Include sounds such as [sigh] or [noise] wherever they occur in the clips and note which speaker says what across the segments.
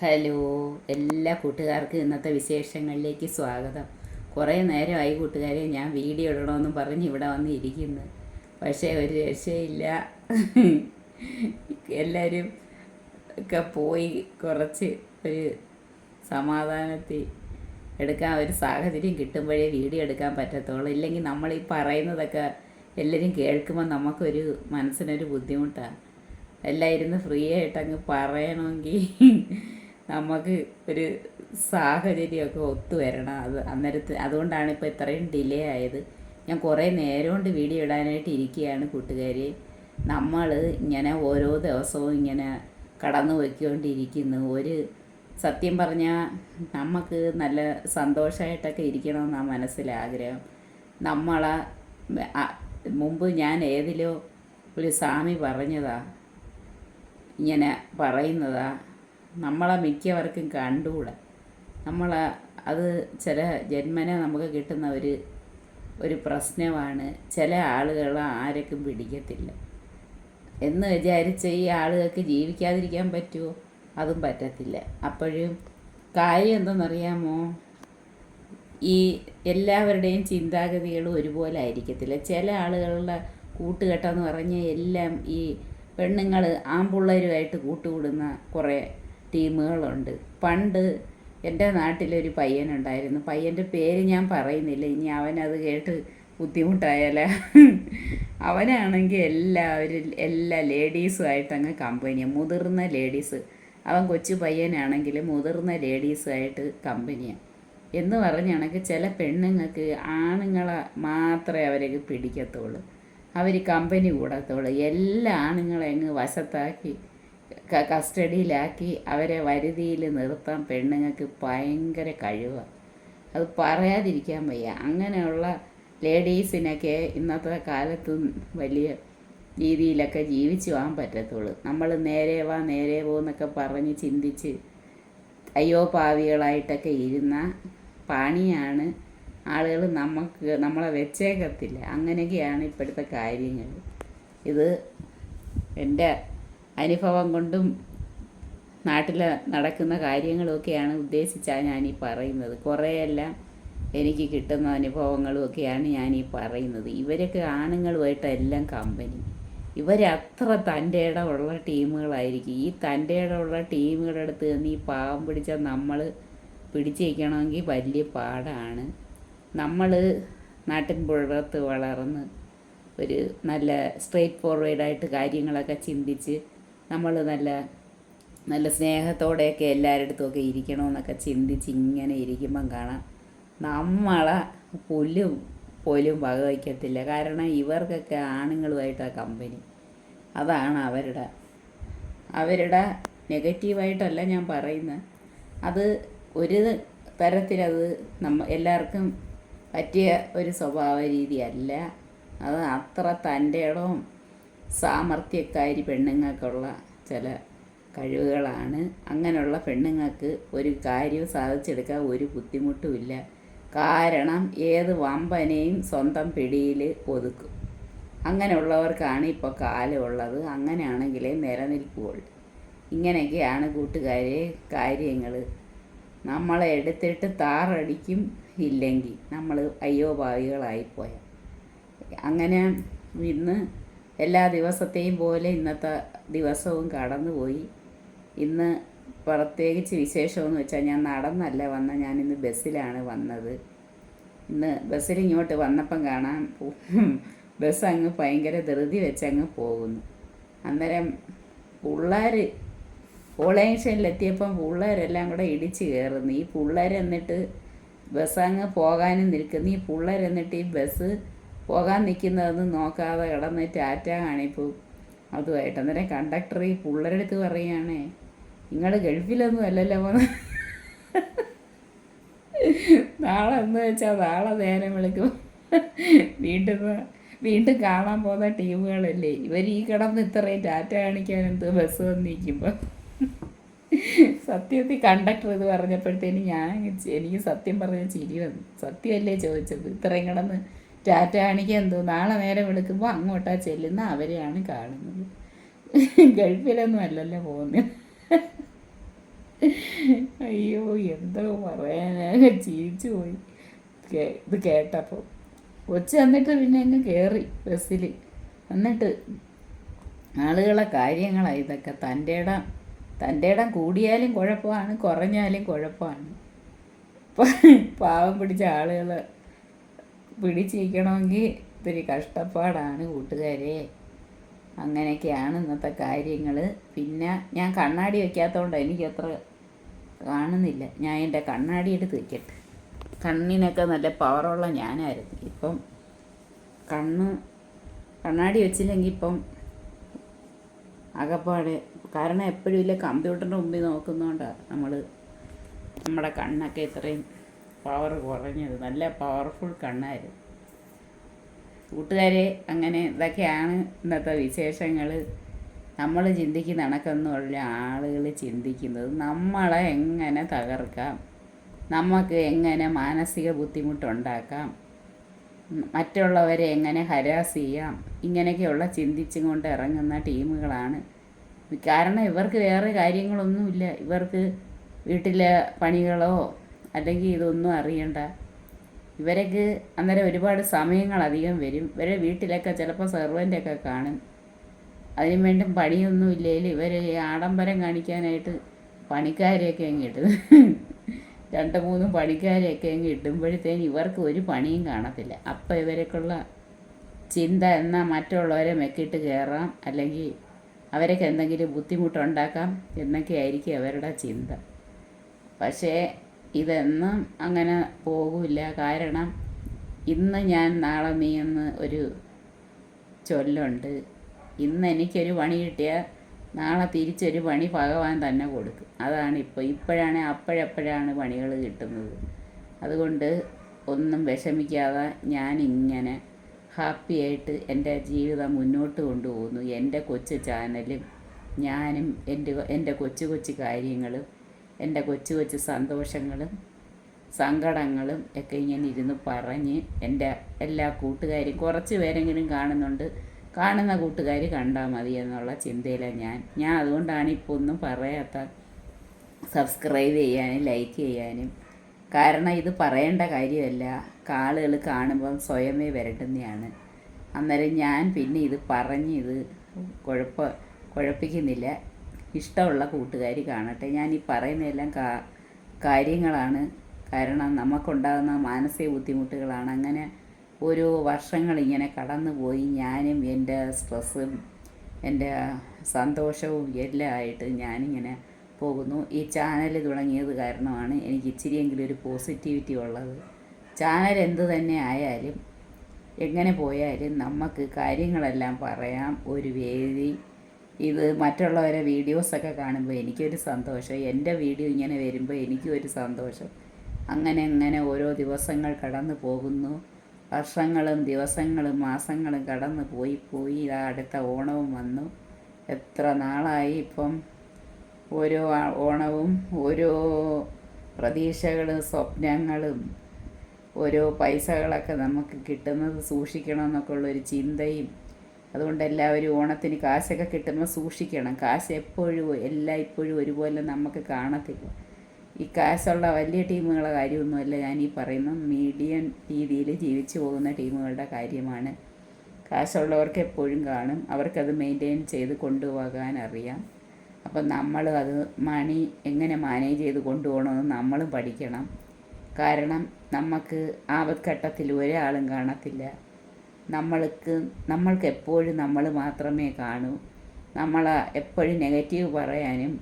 Speaker 1: Hello എല്ലാ കൂട്ടുകാർക്കും ഇന്നത്തെ വിശേഷങ്ങളിലേക്ക് സ്വാഗതം. കുറേ നേരമായി കൂട്ടുകാരെ ഞാൻ വീഡിയോ ഇടണമെന്ന് പറഞ്ഞ് ഇവിടെ വന്ന് ഇരിക്കുന്നു പക്ഷേ ഒരു രക്ഷയില്ല. എല്ലാവരും ഒക്കെ പോയി കുറച്ച് ഒരു സമാധാനത്തിൽ എടുക്കാൻ ഒരു സാഹചര്യം കിട്ടുമ്പോഴേ വീഡിയോ എടുക്കാൻ പറ്റത്തുള്ളൂ. ഇല്ലെങ്കിൽ നമ്മൾ ഈ പറയുന്നതൊക്കെ എല്ലാവരും കേൾക്കുമ്പോൾ നമുക്കൊരു മനസ്സിനൊരു ബുദ്ധിമുട്ടാണ്. എല്ലാം ഇരുന്ന് ഫ്രീ ആയിട്ട് അങ്ങ് പറയണമെങ്കിൽ നമുക്ക് ഒരു സാഹചര്യമൊക്കെ ഒത്തു വരണം അത് അന്നേരത്ത് അതുകൊണ്ടാണ് ഇപ്പോൾ ഇത്രയും ഡിലേ ആയത്. ഞാൻ കുറേ നേരം കൊണ്ട് വീഡിയോ ഇടാനായിട്ട് ഇരിക്കുകയാണ് കൂട്ടുകാരി. നമ്മൾ ഇങ്ങനെ ഓരോ ദിവസവും ഇങ്ങനെ കടന്നു പോയിക്കൊണ്ടിരിക്കുന്നു. ഒരു സത്യം പറഞ്ഞാൽ നമുക്ക് നല്ല സന്തോഷമായിട്ടൊക്കെ ഇരിക്കണമെന്നാണ് മനസ്സിലാഗ്രഹം. നമ്മളെ മുമ്പ് ഞാൻ ഏതിലോ ഒരു സ്വാമി പറഞ്ഞതാ. ഇങ്ങനെ പറയുന്നതാ. നമ്മളെ മിക്കവർക്കും കണ്ടുകൂടാ. നമ്മൾ അത് ചില ജന്മനെ നമുക്ക് കിട്ടുന്ന ഒരു ഒരു പ്രശ്നമാണ്. ചില ആളുകൾ ആരൊക്കെ പിടിക്കത്തില്ല. എന്ന് വിചാരിച്ച് ഈ ആളുകൾക്ക് ജീവിക്കാതിരിക്കാൻ പറ്റുമോ അതും പറ്റത്തില്ല. അപ്പോഴും കാര്യം എന്തെന്നറിയാമോ? ഈ എല്ലാവരുടെയും ചിന്താഗതികൾ ഒരുപോലെ ആയിരിക്കത്തില്ല. ചില ആളുകളുടെ കൂട്ടുകെട്ടെന്ന് പറഞ്ഞാൽ എല്ലാം ഈ പെണ്ണുങ്ങൾ ആൺപിള്ളേരുമായിട്ട് കൂട്ടുകൂടുന്ന കുറേ ടീമുകളുണ്ട്. പണ്ട് എന്റെ നാട്ടിലൊരു പയ്യനുണ്ടായിരുന്നു. പയ്യന്റെ പേര് ഞാൻ പറയുന്നില്ല. ഇനി അവനത് കേട്ട് ബുദ്ധിമുട്ടായാല. അവനാണെങ്കിൽ എല്ലാവരും എല്ലാ ലേഡീസുമായിട്ട് അങ്ങ് കമ്പനിയാണ് മുതിർന്ന ലേഡീസ്. അവൻ കൊച്ചു പയ്യനാണെങ്കിൽ മുതിർന്ന ലേഡീസുമായിട്ട് കമ്പനിയാണ് എന്ന് പറഞ്ഞാണെങ്കിൽ ചില പെണ്ണുങ്ങൾക്ക് ആണുങ്ങളെ മാത്രമേ അവരൊക്കെ പിടിക്കത്തുള്ളൂ. അവർ കമ്പനി കൂടത്തുള്ളൂ. എല്ലാ ആണുങ്ങളെ അങ്ങ് വശത്താക്കി കസ്റ്റഡിയിലാക്കി അവരെ വരുതിയിൽ നിർത്താൻ പെണ്ണുങ്ങൾക്ക് ഭയങ്കര കഴിവാണ് അത് പറയാതിരിക്കാൻ വയ്യ. അങ്ങനെയുള്ള ലേഡീസിനൊക്കെ ഇന്നത്തെ കാലത്ത് വലിയ രീതിയിലൊക്കെ ജീവിച്ചു പോകാൻ പറ്റത്തുള്ളൂ. നമ്മൾ നേരെ വാ നേരെ പോകുന്നൊക്കെ പറഞ്ഞ് ചിന്തിച്ച് അയ്യോ പാവികളായിട്ടൊക്കെ ഇരുന്ന പാണിയാണ് ആളുകൾ നമുക്ക് നമ്മളെ വെച്ചേക്കത്തില്ല. അങ്ങനെയൊക്കെയാണ് ഇപ്പോഴത്തെ കാര്യങ്ങൾ. ഇത് എന്റെ അനുഭവം കൊണ്ടും നാട്ടിൽ നടക്കുന്ന കാര്യങ്ങളൊക്കെയാണ് ഉദ്ദേശിച്ചാണ് ഈ പറയുന്നത്. കുറേയെല്ലാം എനിക്ക് കിട്ടുന്ന അനുഭവങ്ങളും ഒക്കെയാണ് ഞാൻ ഈ പറയുന്നത്. ഇവരൊക്കെ ആണുങ്ങളുമായിട്ടെല്ലാം കമ്പനി. ഇവരത്ര തന്റെ ഇടമുള്ള ടീമുകളായിരിക്കും. ഈ തന്റെ ഇടമുള്ള ടീമുകളുടെ അടുത്ത് നിന്ന് ഈ പാവം പിടിച്ച നമ്മൾ പിടിച്ചേക്കണമെങ്കിൽ വലിയ പാടാണ്. നമ്മൾ നാട്ടിൻ പുഴത്ത് വളർന്ന് ഒരു നല്ല സ്ട്രെയിറ്റ് ഫോർവേഡായിട്ട് കാര്യങ്ങളൊക്കെ ചിന്തിച്ച് നമ്മൾ നല്ല നല്ല സ്നേഹത്തോടെയൊക്കെ എല്ലാവരുടെ ഇരിക്കണമെന്നൊക്കെ ചിന്തിച്ച് ഇങ്ങനെ ഇരിക്കുമ്പം കാണാം. നമ്മളെ പുല്ലും പോലും വകവയ്ക്കത്തില്ല. കാരണം ഇവർക്കൊക്കെ ആണുങ്ങളുമായിട്ടാണ് കമ്പനി. അതാണ് അവരുടെ അവരുടെ നെഗറ്റീവായിട്ടല്ല ഞാൻ പറയുന്നത്. അത് ഒരു തരത്തിലത് നമ്മ എല്ലാവർക്കും പറ്റിയ ഒരു സ്വഭാവ രീതിയല്ല. അത് അത്ര തന്റെ ഇടവും സാമർഥ്യക്കാരി പെണ്ണുങ്ങൾക്കുള്ള ചില കഴിവുകളാണ്. അങ്ങനെയുള്ള പെണ്ണുങ്ങൾക്ക് ഒരു കാര്യം സാധിച്ചെടുക്കാൻ ഒരു ബുദ്ധിമുട്ടുമില്ല കാരണം ഏത് വമ്പനെയും സ്വന്തം പിടിയിൽ ഒതുക്കും. അങ്ങനെയുള്ളവർക്കാണ് ഇപ്പോൾ കാലമുള്ളത്. അങ്ങനെയാണെങ്കിലേ നിലനിൽപ്പുള്ളൂ. ഇങ്ങനെയൊക്കെയാണ് കൂട്ടുകാരെ കാര്യങ്ങൾ. നമ്മളെ എടുത്തിട്ട് താറടിക്കും ഇല്ലെങ്കിൽ നമ്മൾ അയ്യോ ഭാവികളായിപ്പോയ അങ്ങനെ ഇന്ന് എല്ലാ ദിവസത്തെയും പോലെ ഇന്നത്തെ ദിവസവും കടന്നുപോയി. ഇന്ന് പ്രത്യേകിച്ച് വിശേഷമെന്ന് വെച്ചാൽ ഞാൻ നടന്നല്ല വന്ന ഞാൻ ഇന്ന് ബസ്സിലാണ് വന്നത്. ഇന്ന് ബസ്സിൽ ഇങ്ങോട്ട് വന്നപ്പം കാണാൻ ബസ് അങ്ങ് ഭയങ്കര ധൃതി വെച്ച് അങ്ങ് പോകുന്നു. അന്നേരം പിള്ളേർ കോളേഷനിലെത്തിയപ്പം പിള്ളേരെല്ലാം കൂടെ ഇടിച്ച് കയറുന്നു. ഈ പിള്ളേർ എന്നിട്ട് ബസ് അങ്ങ് പോകാനും നിൽക്കുന്നു. ഈ പിള്ളേർ എന്നിട്ട് ഈ ബസ് പോകാൻ നിൽക്കുന്നതൊന്നും നോക്കാതെ കിടന്ന് ടാറ്റ കാണിപ്പും. അതുമായിട്ട് അന്നേരം കണ്ടക്ടർ ഈ പിള്ളേരെടുത്ത് പറയുകയാണേ നിങ്ങൾ ഗൾഫിലൊന്നും അല്ലല്ലോ പോന്ന് നാളെ എന്ന് വെച്ചാൽ നാളെ നേരം വിളിക്കും. വീണ്ടും വീണ്ടും കാണാൻ പോകുന്ന ടീമുകളല്ലേ ഇവർ ഈ കിടന്ന് ഇത്രയും ടാറ്റ കാണിക്കാൻ എന്ത് ബസ് വന്നിരിക്കുമ്പോൾ സത്യത്തിൽ കണ്ടക്ടർ ഇത് പറഞ്ഞപ്പോഴത്തേന് ഞാൻ എനിക്ക് സത്യം പറഞ്ഞ ചിരി വന്നു. സത്യമല്ലേ ചോദിച്ചത്? ഇത്രയും കിടന്ന് ടാറ്റ കാണിക്കാൻ എന്തോ നാളെ നേരെ വിളിക്കുമ്പോൾ അങ്ങോട്ടാ ചെല്ലുന്ന അവരെയാണ് കാണുന്നത്. ഗൾഫിലൊന്നും അല്ലല്ലോ പോകുന്നത് അയ്യോ എന്തോ പറയാനാ. ചിരിച്ചു പോയി. ഇത് കേട്ടപ്പോൾ കൊച്ചു എന്നിട്ട് പിന്നെ എന്നെ കയറി ബസ്സിൽ എന്നിട്ട് ആളുകളെ കാര്യങ്ങളാണ് ഇതൊക്കെ. തന്റെ ഇടം തന്റെ ഇടം കൂടിയാലും കുഴപ്പമാണ് കുറഞ്ഞാലും കുഴപ്പമാണ്. പാവം പിടിച്ച ആളുകൾ പിടിച്ചിരിക്കണമെങ്കിൽ ഇത്തിരി കഷ്ടപ്പാടാണ് കൂട്ടുകാരെ. അങ്ങനെയൊക്കെയാണ് ഇന്നത്തെ കാര്യങ്ങൾ പിന്നെ ഞാൻ കണ്ണാടി വയ്ക്കാത്തതുകൊണ്ട് എനിക്കത്ര കാണുന്നില്ല. ഞാൻ എന്റെ കണ്ണാടി എടുത്ത് വയ്ക്കട്ടെ കണ്ണിനൊക്കെ നല്ല പവറുള്ള ഞാനായിരുന്നു. ഇപ്പം കണ്ണ് കണ്ണാടി വെച്ചില്ലെങ്കിൽ ഇപ്പം അകപ്പാട് കാരണം എപ്പോഴും ഇല്ല കമ്പ്യൂട്ടറിന്റെ മുമ്പിൽ നോക്കുന്നതുകൊണ്ടാണ് നമ്മൾ നമ്മുടെ കണ്ണൊക്കെ ഇത്രയും പവർ കുറഞ്ഞത്. നല്ല പവർഫുൾ കണ്ണായിരുന്നു. കൂട്ടുകാരെ അങ്ങനെ ഇതൊക്കെയാണ് ഇന്നത്തെ വിശേഷങ്ങൾ നമ്മൾ ചിന്തിക്കുന്ന കണക്കൊന്നുമല്ല ആളുകൾ ചിന്തിക്കുന്നത്. നമ്മളെ എങ്ങനെ തകർക്കാം? നമുക്ക് എങ്ങനെ മാനസിക ബുദ്ധിമുട്ടുണ്ടാക്കാം? മറ്റുള്ളവരെ എങ്ങനെ ഹരാസ് ചെയ്യാം? ഇങ്ങനെയൊക്കെയുള്ള ചിന്തിച്ചും കൊണ്ട് ഇറങ്ങുന്ന ടീമുകളാണ്. കാരണം ഇവർക്ക് വേറെ കാര്യങ്ങളൊന്നുമില്ല. ഇവർക്ക് വീട്ടിലെ പണികളോ അല്ലെങ്കിൽ ഇതൊന്നും അറിയണ്ട. ഇവരൊക്കെ അന്നേരം ഒരുപാട് സമയങ്ങൾ അധികം വരും. ഇവരെ വീട്ടിലൊക്കെ ചിലപ്പോൾ സെർവന്റൊക്കെ കാണും. അതിനു വേണ്ടി പണിയൊന്നും ഇല്ലെങ്കിൽ ഇവർ ആഡംബരം കാണിക്കാനായിട്ട് പണിക്കാരെയൊക്കെ അങ്ങ് ഇടും. രണ്ട് മൂന്ന് പണിക്കാരെയൊക്കെ അങ്ങ് ഇടുമ്പോഴത്തേന് ഇവർക്ക് ഒരു പണിയും കാണത്തില്ല. അപ്പം ഇവരൊക്കെയുള്ള ചിന്ത എന്നാൽ മറ്റുള്ളവരെ മെക്കിട്ട് കയറാം. അല്ലെങ്കിൽ അവരൊക്കെ എന്തെങ്കിലും ബുദ്ധിമുട്ടുണ്ടാക്കാം എന്നൊക്കെ ആയിരിക്കും അവരുടെ ചിന്ത. പക്ഷേ ഇതെന്നും അങ്ങനെ പോകില്ല. കാരണം ഇന്ന് ഞാൻ നാളെ നീ എന്ന് ഒരു ചൊല്ലുണ്ട്. ഇന്ന് എനിക്കൊരു പണി കിട്ടിയാൽ നാളെ തിരിച്ചൊരു പണി ഭഗവാൻ തന്നെ കൊടുക്കും. അതാണ് ഇപ്പോൾ ഇപ്പോഴാണ് അപ്പോഴപ്പോഴാണ് പണികൾ കിട്ടുന്നത്. അതുകൊണ്ട് ഒന്നും വിഷമിക്കാതെ ഇങ്ങനെ ഹാപ്പിയായിട്ട് എന്റെ ജീവിതം മുന്നോട്ട് കൊണ്ടുപോകുന്നു. എന്റെ കൊച്ചു ചാനലും ഞാനും എന്റെ എന്റെ കൊച്ചു കൊച്ചു കാര്യങ്ങളും എന്റെ കൊച്ചു കൊച്ചു സന്തോഷങ്ങളും സങ്കടങ്ങളും ഒക്കെ ഇങ്ങനെ ഇരുന്ന് പറഞ്ഞ് എന്റെ എല്ലാ കൂട്ടുകാരും കുറച്ച് പേരെങ്കിലും കാണുന്നുണ്ട്. കാണുന്ന കൂട്ടുകാർ കണ്ടാൽ മതി എന്നുള്ള ചിന്തയിലാണ് ഞാൻ. ഞാൻ അതുകൊണ്ടാണ് ഇപ്പോൾ ഒന്നും പറയാത്ത സബ്സ്ക്രൈബ് ചെയ്യാനും ലൈക്ക് ചെയ്യാനും. കാരണം ഇത് പറയേണ്ട കാര്യമല്ല. കാളുകൾ കാണുമ്പം സ്വയമേ വരട്ടുന്നതാണ്. അന്നേരം ഞാൻ പിന്നെ ഇത് പറഞ്ഞ് ഇത് കുഴപ്പ കുഴപ്പിക്കുന്നില്ല. ഇഷ്ടമുള്ള കൂട്ടുകാരി കാണട്ടെ. ഞാൻ ഈ പറയുന്നതെല്ലാം കാ കാര്യങ്ങളാണ്. കാരണം നമുക്കുണ്ടാകുന്ന മാനസിക ബുദ്ധിമുട്ടുകളാണ്. അങ്ങനെ ഓരോ വർഷങ്ങൾ ഇങ്ങനെ കടന്നു പോയി ഞാനും എന്റെ സ്ട്രെസ്സും എന്റെ സന്തോഷവും എല്ലാം ആയിട്ട് ഞാനിങ്ങനെ പോകുന്നു. ഈ ചാനൽ തുടങ്ങിയത് കാരണമാണ് എനിക്ക് ഇച്ചിരിയെങ്കിലും ഒരു പോസിറ്റിവിറ്റി ഉള്ളത്. ചാനൽ എന്ത് തന്നെ ആയാലും എങ്ങനെ പോയാലും നമുക്ക് കാര്യങ്ങളെല്ലാം പറയാം. ഒരു വേദി ഇത് മറ്റുള്ളവരെ വീഡിയോസൊക്കെ കാണുമ്പോൾ എനിക്കൊരു സന്തോഷം. എന്റെ വീഡിയോ ഇങ്ങനെ വരുമ്പോൾ എനിക്കും ഒരു സന്തോഷം. അങ്ങനെ അങ്ങനെ ഓരോ ദിവസങ്ങൾ കടന്നു പോകുന്നു. വർഷങ്ങളും ദിവസങ്ങളും മാസങ്ങളും കടന്നു പോയി പോയി. ഇതാ അടുത്ത ഓണവും വന്നു. എത്ര നാളായി ഇപ്പം? ഓരോ ഓണവും ഓരോ പ്രതീക്ഷകളും സ്വപ്നങ്ങളും ഓരോ പൈസകളൊക്കെ നമുക്ക് കിട്ടുന്നത് സൂക്ഷിക്കണം എന്നൊക്കെ ഉള്ളൊരു ചിന്തയും അതുകൊണ്ട് എല്ലാവരും ഓണത്തിന് കാശൊക്കെ കിട്ടുമ്പോൾ സൂക്ഷിക്കണം. കാശ് എപ്പോഴും എല്ലാം ഇപ്പോഴും ഒരുപോലെ നമുക്ക് കാണത്തില്ല. ഈ കാശുള്ള വലിയ ടീമുകളുടെ കാര്യമൊന്നുമല്ല ഞാൻ ഈ പറയുന്ന മീഡിയം രീതിയിൽ ജീവിച്ചു പോകുന്ന ടീമുകളുടെ കാര്യമാണ്. കാശുള്ളവർക്ക് എപ്പോഴും കാണും. അവർക്കത് മെയിന്റെയിൻ ചെയ്ത് കൊണ്ടുപോകാൻ അറിയാം. അപ്പം നമ്മൾ അത് മണി എങ്ങനെ മാനേജ് ചെയ്ത് കൊണ്ടുപോകണമെന്ന് നമ്മളും പഠിക്കണം. കാരണം നമുക്ക് ആപത്ഘട്ടത്തിൽ ഒരാളും കാണത്തില്ല. നമ്മൾക്ക് നമ്മൾക്ക് എപ്പോഴും നമ്മൾ മാത്രമേ കാണൂ. നമ്മൾ എപ്പോഴും നെഗറ്റീവ് പറയാനും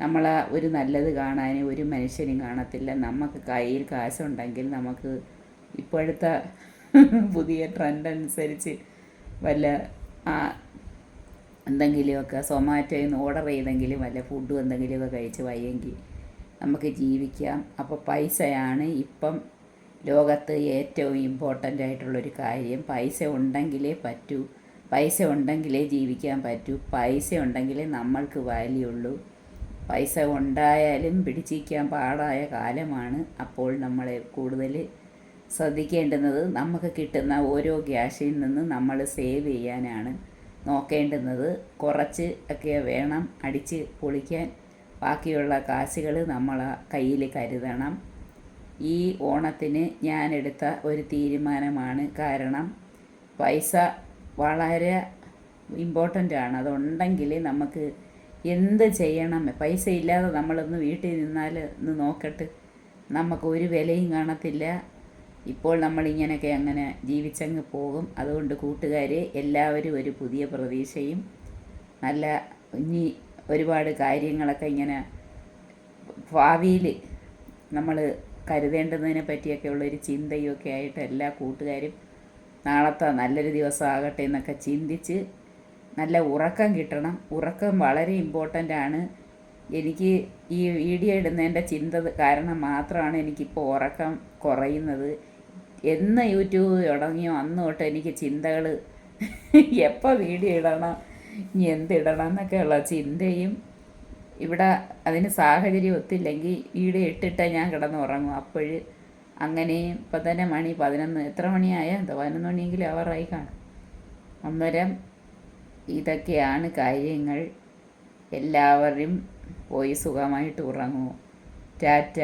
Speaker 1: നമ്മൾ ഒരു നല്ലത് കാണാനും ഒരു മനുഷ്യനും കാണത്തില്ല. നമുക്ക് കയ്യിൽ കാശുണ്ടെങ്കിൽ നമുക്ക് ഇപ്പോഴത്തെ [laughs] പുതിയ ട്രെൻഡ് അനുസരിച്ച് വല്ല ആ എന്തെങ്കിലുമൊക്കെ സൊമാറ്റോയിൽ നിന്ന് ഓർഡർ ചെയ്തെങ്കിലും വല്ല ഫുഡും എന്തെങ്കിലുമൊക്കെ കഴിച്ച് വയ്യെങ്കിൽ നമുക്ക് ജീവിക്കാം. അപ്പോൾ പൈസയാണ് ഇപ്പം ലോകത്ത് ഏറ്റവും ഇമ്പോർട്ടന്റ് ആയിട്ടുള്ളൊരു കാര്യം പൈസ ഉണ്ടെങ്കിലേ പറ്റൂ. പൈസ ഉണ്ടെങ്കിലേ ജീവിക്കാൻ പറ്റൂ. പൈസ ഉണ്ടെങ്കിലേ നമ്മൾക്ക് വാല്യൂ ഉള്ളൂ. പൈസ ഉണ്ടായാലും പിടിച്ചിരിക്കാൻ പാടായ കാലമാണ്. അപ്പോൾ നമ്മളെ കൂടുതൽ ശ്രദ്ധിക്കേണ്ടുന്നത് നമുക്ക് കിട്ടുന്ന ഓരോ ക്യാഷിൽ നിന്ന് നമ്മൾ സേവ് ചെയ്യാനാണ്. നോക്കേണ്ടുന്നത് കുറച്ച് ഒക്കെ വേണം അടിച്ച് പൊളിക്കാൻ. ബാക്കിയുള്ള കാശുകൾ നമ്മൾ കയ്യിൽ കരുതണം. ഈ ഓണത്തിന് ഞാൻ എടുത്ത ഒരു തീരുമാനമാണ്. കാരണം പൈസ വളരെ ഇമ്പോർട്ടന്റ് ആണ് അതുണ്ടെങ്കിൽ നമുക്ക് എന്ത് ചെയ്യണം? പൈസ ഇല്ലാതെ നമ്മളൊന്ന് വീട്ടിൽ നിന്നാൽ ഒന്ന് നോക്കട്ട്. നമുക്ക് ഒരു വിലയും കാണത്തില്ല. ഇപ്പോൾ നമ്മളിങ്ങനെയൊക്കെ അങ്ങനെ ജീവിച്ചങ്ങ് പോകും. അതുകൊണ്ട് കൂട്ടുകാരെ എല്ലാവരും ഒരു പുതിയ പ്രതീക്ഷയും നല്ല ഇനി ഒരുപാട് കാര്യങ്ങളൊക്കെ ഇങ്ങനെ ഭാവിയിൽ നമ്മൾ കരുതേണ്ടുന്നതിനെ പറ്റിയൊക്കെ ഉള്ളൊരു ചിന്തയൊക്കെ ആയിട്ട് എല്ലാ കൂട്ടുകാരും നാളത്തെ നല്ലൊരു ദിവസമാകട്ടെ എന്നൊക്കെ ചിന്തിച്ച് നല്ല ഉറക്കം കിട്ടണം. ഉറക്കം വളരെ ഇമ്പോർട്ടന്റ് ആണ്. എനിക്ക് ഈ വീഡിയോ ഇടുന്നതിന്റെ ചിന്ത കാരണം മാത്രമാണ് എനിക്കിപ്പോൾ ഉറക്കം കുറയുന്നത്. എന്ന് യൂട്യൂബ് തുടങ്ങിയോ അന്ന് തൊട്ട് എനിക്ക് ചിന്തകൾ എപ്പോൾ വീഡിയോ ഇടണം ഇനി എന്തിടണം എന്നൊക്കെയുള്ള ചിന്തയും ഇവിടെ അതിന് സാഹചര്യം ഒത്തില്ലെങ്കിൽ വീട് ഇട്ടിട്ട് ഞാൻ കിടന്ന് ഉറങ്ങും അപ്പോൾ അങ്ങനെയും ഇപ്പം തന്നെ മണി പതിനൊന്ന് എത്ര മണിയായോ? എന്താ പതിനൊന്ന് മണിയെങ്കിലും അവറായി കാണും. അന്നേരം ഇതൊക്കെയാണ് കാര്യങ്ങൾ. എല്ലാവരും പോയി സുഖമായിട്ട് ഉറങ്ങൂ. ടാറ്റ.